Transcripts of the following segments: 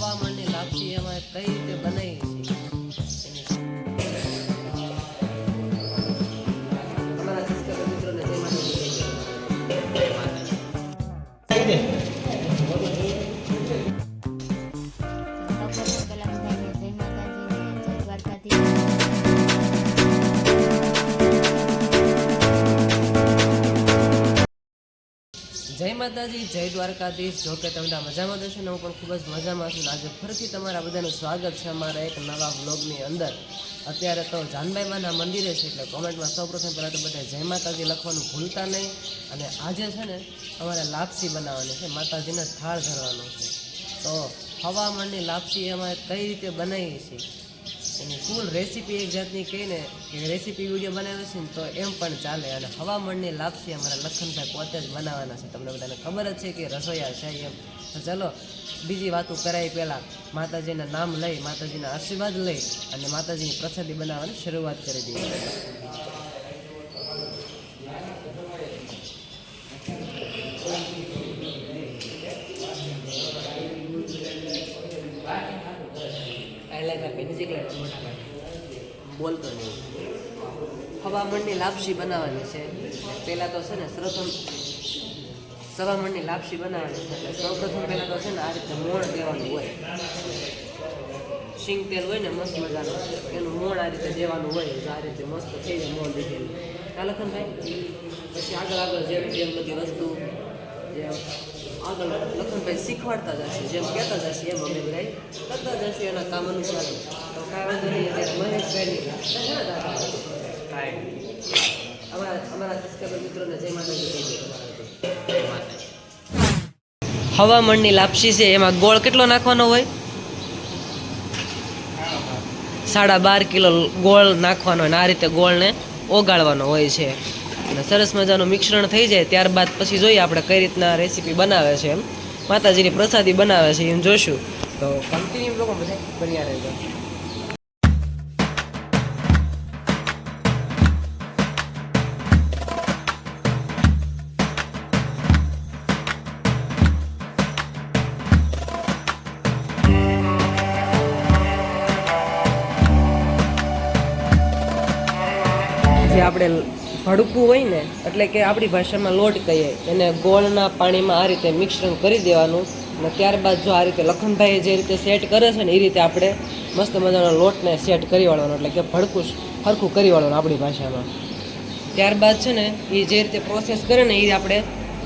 હવામાનની લાપસી એમાં કઈ રીતે બનાવી છે? માતાજી, જય દ્વારકાધીશ. જો કે તમે મજામાં દર્શન હું પણ ખૂબ જ મજામાં છું. આજે ફરીથી તમારા બધાનું સ્વાગત છે અમારા એક નવા વ્લોગની અંદર. અત્યારે તો જાનભાઈ માના મંદિરે છે એટલે કોમેન્ટમાં સૌપ્રથમ પહેલાં તો બધા જય માતાજી લખવાનું ભૂલતા નહીં. અને આજે છે ને અમારે લાપસી બનાવવાની છે, માતાજીને થાળ ધરવાનો છે. તો હવામાનની લાપસી અમે કઈ રીતે બનાવી છે એની ફૂલ રેસીપી એક જાતની કહીને કે રેસીપી વીડિયો બનાવે છે ને તો એમ પણ ચાલે. અને હવામણની લાપસી અમારા લખનભાઈ પોતે જ બનાવવાના છે. તમને બધાને ખબર જ છે કે રસોઈયા છે એમ. તો ચલો, બીજી વાતો કરાય પહેલાં. માતાજીના નામ લઈ, માતાજીના આશીર્વાદ લઈ અને માતાજીની પ્રસાદી બનાવવાની શરૂઆત કરી દઈએ. બોલતો નહીં. હવામણની લાપસી બનાવવાની છે. પહેલાં તો છે ને પ્રથમ સવામણની લાપસી બનાવવાની છે. એટલે સૌપ્રથમ પહેલાં તો છે ને આ રીતે મોણ દેવાનું હોય. સિંગ તેલ હોય ને મસ્ત મજાનું. એનું મોણ આ રીતે દેવાનું હોય. આ રીતે મસ્ત થઈ જાય મોણ દીધેલું હા લખનભાઈ, પછી આગળ આગળ જેમ જેમ બધી વસ્તુ જેમ આગળ લખનભાઈ શીખવાડતા જશે જેમ કહેતા જશે એમ અમે બધા કરતા જશું એના કામ અનુસાર. તો કાંઈ વાંધો નહીં, અત્યારે મહેશભાઈ હવામણની લાપસી છે, એમાં ગોળ કેટલો નાખવાનો હોય? સાડા બાર કિલો ગોળ નાખવાનો અને આ રીતે ગોળને ઓગાળવાનો હોય છે. અને સરસ મજાનું મિશ્રણ થઈ જાય ત્યારબાદ પછી જોઈએ આપણે કઈ રીતના રેસીપી બનાવે છે એમ. માતાજીની પ્રસાદી બનાવે છે, એમ જોશું. તો કન્ટિન્યુ લોકો બધા બન્યા રહેજો. જે આપણે ભડકું હોય ને, એટલે કે આપણી ભાષામાં લોટ કહીએ, એને ગોળના પાણીમાં આ રીતે મિશ્રણ કરી દેવાનું અને ત્યારબાદ જો આ રીતે લખનભાઈએ જે રીતે સેટ કરે છે ને, એ રીતે આપણે મસ્ત મજાનો લોટને સેટ કરી વાળવાનો, એટલે કે ભડકું સરખું કરી વાળવાનું આપણી ભાષામાં. ત્યારબાદ છે ને, એ જે રીતે પ્રોસેસ કરે ને, એ આપણે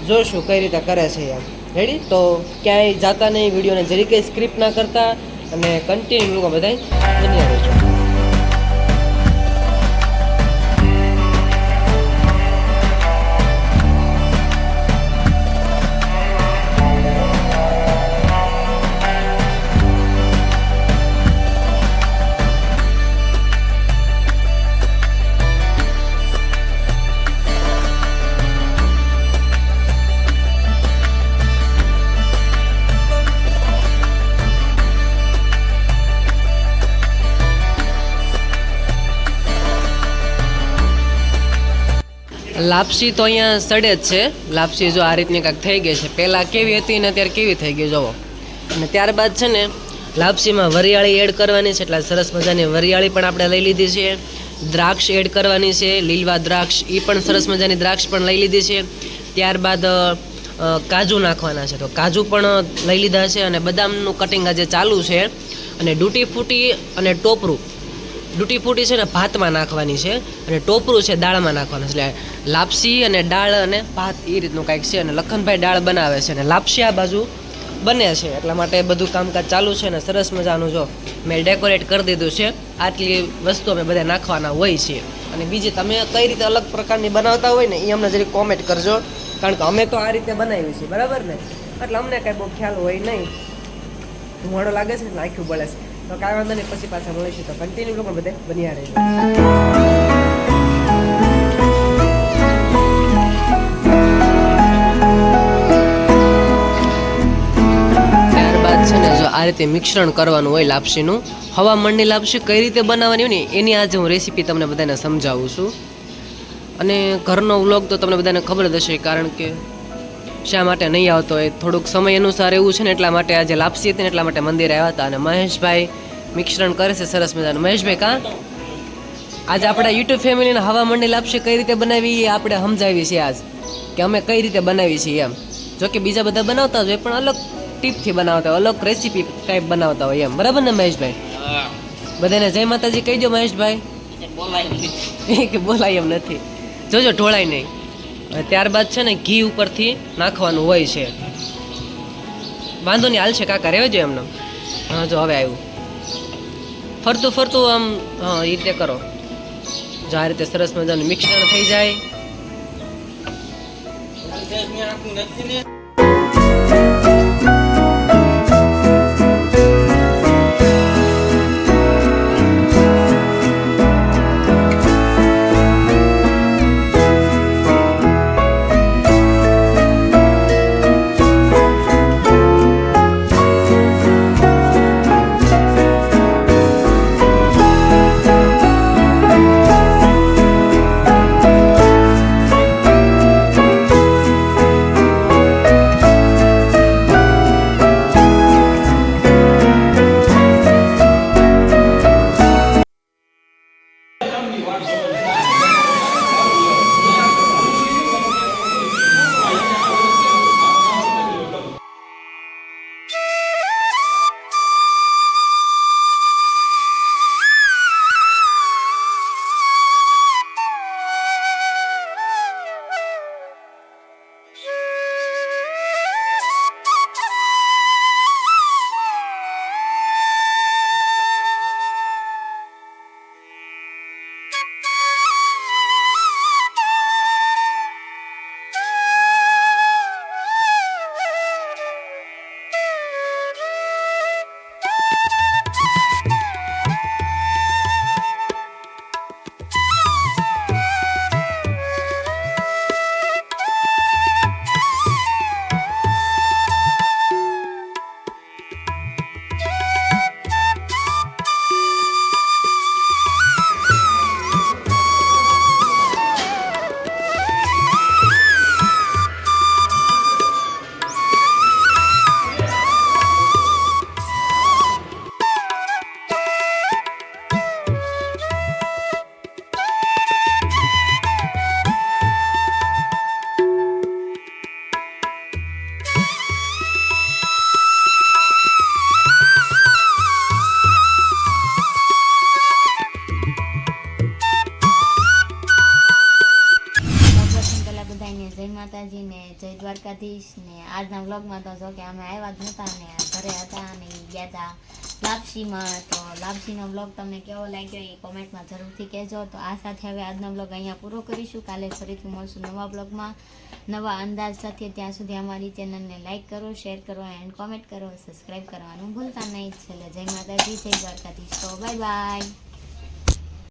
જોઈશું કઈ રીતે કરે છે એમ. રેડી તો ક્યાંય જાતા નહીં, વિડીયોને જરી કંઈ સ્ક્રિપ્ટ ના કરતા અને કન્ટિન્યુ બધા બન્યા લાપસી તો અહીંયા સડે જ છે. લાપસી જો આ રીતની કાંઈક થઈ ગઈ છે. પહેલાં કેવી હતી ને અત્યારે કેવી થઈ ગઈ જુઓ અને ત્યારબાદ છે ને, લાપસીમાં વરિયાળી એડ કરવાની છે એટલે સરસ મજાની વરિયાળી પણ આપણે લઈ લીધી છે. દ્રાક્ષ એડ કરવાની છે. લીલવા દ્રાક્ષ એ પણ સરસ મજાની દ્રાક્ષ પણ લઈ લીધી છે. ત્યારબાદ કાજુ નાખવાના છે. તો કાજુ પણ લઈ લીધા છે અને બદામનું કટિંગ આજે ચાલુ છે. અને ડૂટી ફૂટી અને ટોપરું. ડૂટી ફૂટી છે ને ભાતમાં નાખવાની છે અને ટોપરું છે દાળમાં નાખવાનું એટલે લાપસી અને દાળ અને ભાત એ રીતનું કાંઈક છે અને લખનભાઈ દાળ બનાવે છે અને લાપસી આ બાજુ બને છે. એટલા માટે બધું કામકાજ ચાલુ છે ને સરસ મજાનું જો મેં ડેકોરેટ કરી દીધું છે. આટલી વસ્તુ અમે બધા નાખવાના હોય છે. અને બીજી તમે કઈ રીતે અલગ પ્રકારની બનાવતા હોય ને એ અમને જરી કોમેન્ટ કરજો. કારણ કે અમે તો આ રીતે બનાવી છે. બરાબર ને? એટલે અમને કાંઈ બહુ ખ્યાલ હોય નહીં. ધુમાડો લાગે છે ને આખું બળે છે. તો કાંઈ વાંધો નહીં, પછી પાછા મળીશું તો. કન્ટિન્યુ લોકો બધે બન્યા રહેજો. આ રીતે મિશ્રણ કરવાનું હોય લાપસીનું હવામણની લાપસી કઈ રીતે બનાવવાની હોય ને, એની આજે હું રેસીપી તમને બધાને સમજાવું છું. અને ઘરનો વ્લોગ તો તમને બધાને ખબર જ હશે, કારણ કે શા માટે નહીં આવતો એ થોડુંક સમય અનુસાર એવું છે ને એટલા માટે આજે લાપસી હતી ને એટલા માટે મંદિરે આવ્યા હતા અને મહેશભાઈ મિશ્રણ કરે છે સરસ મજાનું. મહેશભાઈ કાં? આજે આપણા યુટ્યુબ ફેમિલીને હવા મંડી લાપસી કઈ રીતે બનાવી એ આપણે સમજાવી છીએ આજ. કે અમે કઈ રીતે બનાવી છીએ એમ. જો કે બીજા બધા બનાવતા હોય પણ અલગ ટીપથી બનાવતા હોય અલગ રેસીપી ટાઈપ બનાવતા હોય એમ. બરાબર ને મહેશભાઈ? બધાને જય માતાજી કહી દો મહેશભાઈ. બોલાય કે બોલાય એમ નથી. જોજો ઢોળાય નહીં. ત્યારબાદ છે ને ઘી ઉપરથી નાખવાનું હોય છે. વાંધો નહીં હાલશે કાકા રહેજો એમને. હા, જો હવે આવ્યું ફરતું ફરતું આમ, હા એ રીતે કરો. જો આ રીતે સરસ મજાનું મિશ્રણ થઈ જાય. દ્વારકાધીશ ને આજના વ્લોગમાં તો જો કે અમે આવ્યા જ નહોતા ને ઘરે હતા અને ગયા હતા લાપસીમાં. તો લાપસીનો વ્લોગ તમને કેવો લાગ્યો એ કોમેન્ટમાં જરૂરથી કહેજો. તો આ સાથે હવે આજનો વ્લોગ અહીંયા પૂરો કરીશું. કાલે ફરીથી મળશું નવા વ્લોગમાં નવા અંદાજ સાથે ત્યાં સુધી અમારી ચેનલને લાઈક કરો, શેર કરો એન્ડ કોમેન્ટ કરો. સબસ્ક્રાઈબ કરવાનું ભૂલતા નહીં. છેલ્લે જય માતાજી, જય દ્વારકાધીશ. તો બાય બાય.